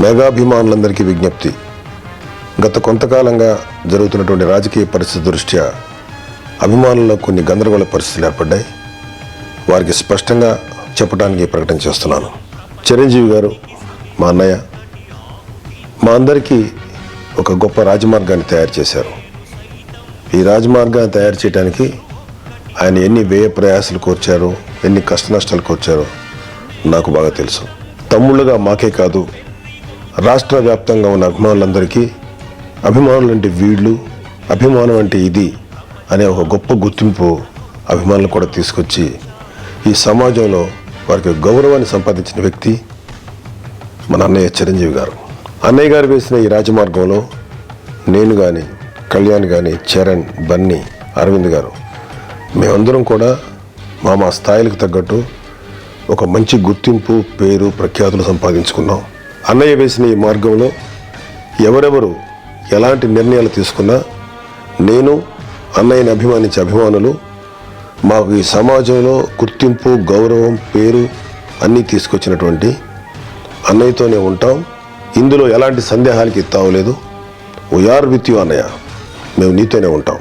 మెగాభిమానులందరికీ విజ్ఞప్తి. గత కొంతకాలంగా జరుగుతున్నటువంటి రాజకీయ పరిస్థితి దృష్ట్యా అభిమానుల్లో కొన్ని గందరగోళ పరిస్థితులు ఏర్పడ్డాయి. వారికి స్పష్టంగా చెప్పడానికి ప్రకటన చేస్తున్నాను. చిరంజీవి గారు మా అన్నయ్య మా అందరికీ ఒక గొప్ప రాజమార్గాన్ని తయారు చేశారు. ఈ రాజమార్గాన్ని తయారు చేయడానికి ఆయన ఎన్ని వ్యయ ప్రయాసాలు కోర్చారో ఎన్ని కష్ట నష్టాలు కోర్చారో నాకు బాగా తెలుసు. తమ్ముళ్ళుగా మాకే కాదు రాష్ట్ర వ్యాప్తంగా ఉన్న అభిమానులందరికీ అభిమానులు అంటే వీళ్ళు అభిమానం అంటే ఇది అనే ఒక గొప్ప గుర్తింపు అభిమానులు కూడా తీసుకొచ్చి ఈ సమాజంలో వారికి గౌరవాన్ని సంపాదించిన వ్యక్తి మన అన్నయ్య చిరంజీవి గారు. అన్నయ్య గారు వేసిన ఈ రాజమార్గంలో నేను కానీ కళ్యాణ్ కానీ చరణ్ బన్నీ అరవింద్ గారు మేమందరం కూడా మా మా స్థాయిలకు తగ్గట్టు ఒక మంచి గుర్తింపు పేరు ప్రఖ్యాతులు సంపాదించుకున్నాం. అన్నయ్య వేసిన ఈ మార్గంలో ఎవరెవరు ఎలాంటి నిర్ణయాలు తీసుకున్నా నేను అన్నయ్యని అభిమానించే అభిమానులు మాకు ఈ సమాజంలో గుర్తింపు గౌరవం పేరు అన్నీ తీసుకొచ్చినటువంటి అన్నయ్యతోనే ఉంటాం. ఇందులో ఎలాంటి సందేహాలకి తావలేదు. వీఆర్ విత్ యూ అన్నయ్య. మేము నీతోనే ఉంటాం.